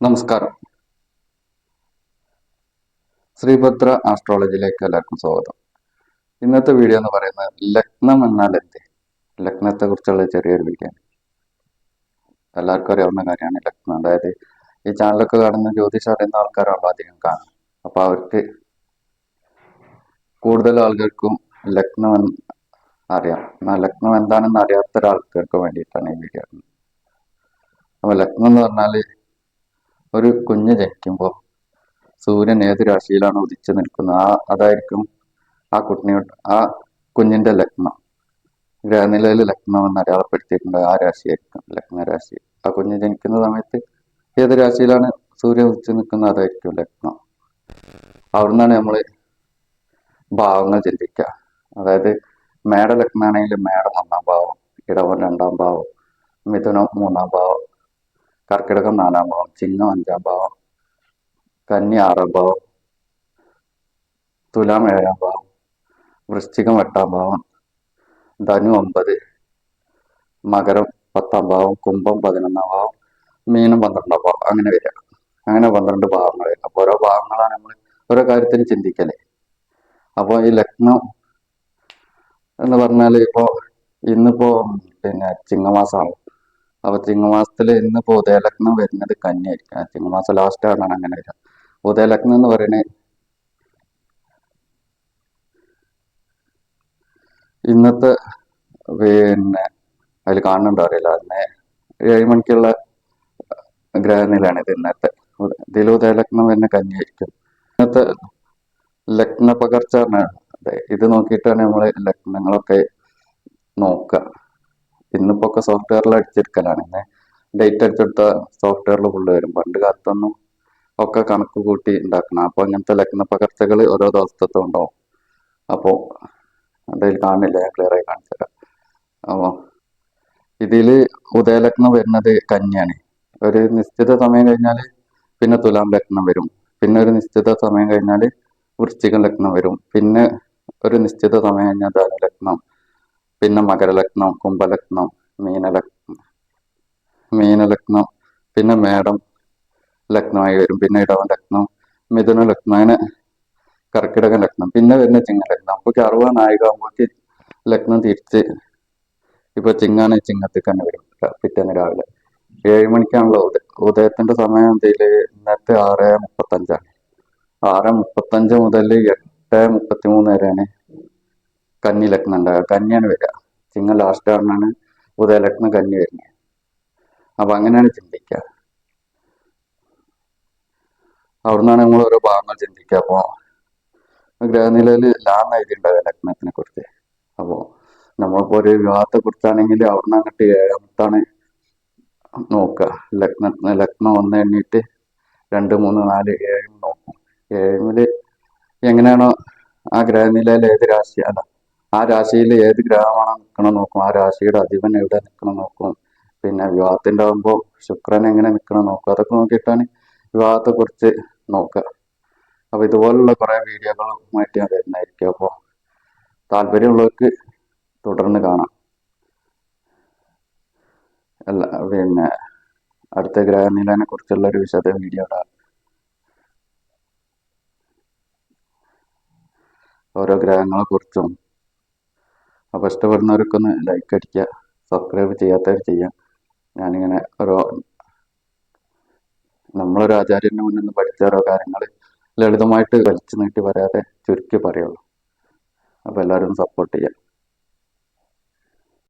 നമസ്കാരം. ശ്രീഭദ്ര ആസ്ട്രോളജിയിലേക്ക് എല്ലാവർക്കും സ്വാഗതം. ഇന്നത്തെ വീഡിയോ എന്ന് പറയുന്നത് ലഗ്നം എന്നാൽ എന്ത് ലഗ്നത്തെ കുറിച്ചുള്ള ചെറിയൊരു വീഡിയോ എല്ലാവർക്കും അറിയാവുന്ന കാര്യമാണ് ലഗ്നം. അതായത് ഈ ചാനലൊക്കെ കാണുന്ന ജ്യോതിഷം അറിയുന്ന ആൾക്കാരാണല്ലോ അധികം കാണും അപ്പൊ അവർക്ക് കൂടുതൽ ആൾക്കാർക്കും ലഗ്നം അറിയാം. എന്നാൽ ലഗ്നം എന്താണെന്ന് അറിയാത്ത ഒരാൾക്കാർക്ക് വേണ്ടിയിട്ടാണ് ഈ വീഡിയോ അപ്പൊ ലഗ്നം എന്ന് പറഞ്ഞാൽ ഒരു കുഞ്ഞ് ജനിക്കുമ്പോൾ സൂര്യൻ ഏത് രാശിയിലാണ് ഉദിച്ചു നിൽക്കുന്നത്? ആ അതായിരിക്കും ആ കുട്ടിനെ ആ കുഞ്ഞിന്റെ ലഗ്നം. ഗ്രഹനിലയിൽ ലഗ്നം എന്ന് അടയാളപ്പെടുത്തിയിട്ടുണ്ട്. ആ രാശിയായിരിക്കും ലഗ്ന രാശി. ആ കുഞ്ഞ് ജനിക്കുന്ന സമയത്ത് ഏത് രാശിയിലാണ് സൂര്യൻ ഉദിച്ചു നിൽക്കുന്നത്? അതായിരിക്കും ലഗ്നം. അവിടുന്നാണ് നമ്മൾ ഭാവങ്ങൾ ചിന്തിക്കുക. അതായത് മേട ലഗ്നാണെങ്കിൽ മേടം ഒന്നാം ഭാവം ഇടവൻ രണ്ടാം ഭാവം മിഥുനം മൂന്നാം ഭാവം കർക്കിടകം നാലാം ഭാവം ചിങ്ങം അഞ്ചാം ഭാവം കന്നി ആറാം ഭാവം തുലാം ഏഴാം ഭാവം വൃശ്ചികം എട്ടാം ഭാവം ധനു ഒമ്പത് മകരം പത്താം ഭാവം കുംഭം പതിനൊന്നാം ഭാവം മീനം പന്ത്രണ്ടാം ഭാവം അങ്ങനെ വരിക. അങ്ങനെ പന്ത്രണ്ട് ഭാവങ്ങൾ വരിക. അപ്പോൾ ഓരോ ഭാവങ്ങളാണ് നമ്മൾ ഓരോ കാര്യത്തിന് ചിന്തിക്കൽ. അപ്പോൾ ഈ ലഗ്നം എന്ന് പറഞ്ഞാൽ ഇപ്പോൾ ഇന്നിപ്പോ പിന്നെ ചിങ്ങമാസമാണ് അപ്പൊ ചിങ്ങമാസത്തിൽ ഇന്നിപ്പോ ഉദയലഗ്നം വരുന്നത് കന്നിയായിരിക്കും. ചിങ്ങമാസം ലാസ്റ്റ് ആണ് അങ്ങനെ വരിക. ഉദയലഗ്നം എന്ന് പറയുന്നത് ഇന്നത്തെ പിന്നെ അതിൽ കാണുന്നുണ്ടോ അറിയില്ല. അതിനെ ഏഴ് മണിക്കുള്ള ഗ്രഹനിലാണ് ഇത് ഇന്നത്തെ. ഇതിൽ ഉദയലഗ്നം വരുന്ന കന്നിയായിരിക്കും. ഇന്നത്തെ ലഗ്ന പകർച്ച ഇത് നോക്കിയിട്ടാണ് നമ്മൾ ലഗ്നങ്ങളൊക്കെ നോക്കുക. ഇന്നിപ്പോ ഒക്കെ സോഫ്റ്റ്വെയറിൽ അടിച്ചെടുക്കലാണ്. ഇന്ന് ഡേറ്റ് അടിച്ചെടുത്ത സോഫ്റ്റ്വെയറിൽ ഫുള്ള് വരും. പണ്ട് കാലത്തൊന്നും ഒക്കെ കണക്ക് കൂട്ടി ഉണ്ടാക്കണം അപ്പോൾ അങ്ങനത്തെ ലഗ്ന പകർച്ചകൾ ഓരോ ദിവസത്തെ ഉണ്ടാവും. അപ്പോ അതിൽ കാണില്ല. ഞാൻ ക്ലിയർ ആയി കാണിച്ചു തരാം. അപ്പോൾ ഇതിൽ ഉദയലഗ്നം വരുന്നത് കന്യാണ് ഒരു നിശ്ചിത സമയം കഴിഞ്ഞാൽ പിന്നെ തുലാം ലഗ്നം വരും. പിന്നെ ഒരു നിശ്ചിത സമയം കഴിഞ്ഞാൽ വൃശ്ചിക ലഗ്നം വരും. പിന്നെ ഒരു നിശ്ചിത സമയം കഴിഞ്ഞാൽ ധനുലഗ്നം. പിന്നെ മകരലഗ്നം കുംഭലഗ്നം മീനലഗ്നം. മീനലഗ്നം പിന്നെ മേടം ലഗ്നമായി വരും. പിന്നെ ഇടവൻ ലഗ്നം മിഥുന ലഗ്നം അങ്ങനെ കർക്കിടക ലഗ്നം. പിന്നെ വരുന്ന ചിങ്ങലഗ്നം അപ്പൊ അറുപത് നായികാകുമ്പോഴേക്ക് ലഗ്നം തിരിച്ച് ഇപ്പൊ ചിങ്ങാണ് ചിങ്ങത്തിൽ തന്നെ വരും. പിറ്റേന്ന് രാവിലെ ഏഴ് മണിക്കാണല്ലോ ഉദയ ഉദയത്തിന്റെ സമയം ഇതിൽ ഇന്നത്തെ ആറ് മുപ്പത്തഞ്ചാണ്. ആറ് മുപ്പത്തഞ്ച് മുതൽ എട്ട് മുപ്പത്തി മൂന്ന് വരെയാണ് കന്നി ലഗ്നം ഉണ്ടാകുക കന്നിയാണ് വരിക. ചിങ്ങ ലാസ്റ്റ് ആണെന്നാണ് ഉദയലഗ്നം കന്നി വരുന്നത്. അപ്പൊ അങ്ങനെയാണ് ചിന്തിക്കുക. അവിടുന്നാണ് നമ്മൾ ഓരോ ഭാഗങ്ങൾ ചിന്തിക്കുക. അപ്പോ ഗ്രഹനിലയിൽ ലാന്ന് എഴുതിയിട്ടുണ്ടാവുക ലഗ്നത്തിനെ കുറിച്ച്. അപ്പോ നമ്മളിപ്പോ ഒരു വിവാഹത്തെ കുറിച്ചാണെങ്കിൽ അവിടുന്ന് അങ്ങോട്ട് ഏഴാമത്താണ് നോക്കുക. ലഗ്ന ലഗ്നം ഒന്ന് എണ്ണീട്ട് രണ്ട് മൂന്ന് നാല് ഏഴും നോക്കും. ഏഴിൽ എങ്ങനെയാണോ ആ ഗ്രഹനിലയിൽ ഏത് രാശി? അല്ല ആ രാശിയിൽ ഏത് ഗ്രഹമാണ് നിൽക്കണം നോക്കും. ആ രാശിയുടെ അധിപൻ എവിടെ നിൽക്കണം നോക്കും. പിന്നെ വിവാഹത്തിന്റെ ആകുമ്പോൾ ശുക്രൻ എങ്ങനെ നിൽക്കണം നോക്കും. അതൊക്കെ നോക്കിയിട്ടാണ് വിവാഹത്തെ കുറിച്ച് നോക്കുക. അപ്പോൾ ഇതുപോലുള്ള കുറേ വീഡിയോകളുമായിട്ട് ഞാൻ വരുന്നതായിരിക്കും. അപ്പോൾ താല്പര്യമുള്ളവർക്ക് തുടർന്ന് കാണാം. അല്ല പിന്നെ അടുത്ത ഗ്രഹനിലനെ കുറിച്ചുള്ള ഒരു വിശദ വീഡിയോ ഓരോ ഗ്രഹങ്ങളെ കുറിച്ചും അപ്പോൾ ഇഷ്ടപ്പെടുന്നവർക്കൊന്ന് ലൈക്ക് അടിക്കുക സബ്സ്ക്രൈബ് ചെയ്യാത്തവർ ചെയ്യാം ഞാനിങ്ങനെ ഓരോ നമ്മളൊരു ആചാര്യന്റെ മുന്നിൽ നിന്ന് പഠിച്ച ഓരോ കാര്യങ്ങൾ ലളിതമായിട്ട് വലിച്ചു നീട്ടി പറയാതെ ചുരുക്കി പറയുള്ളൂ. അപ്പോൾ എല്ലാവരും സപ്പോർട്ട് ചെയ്യാം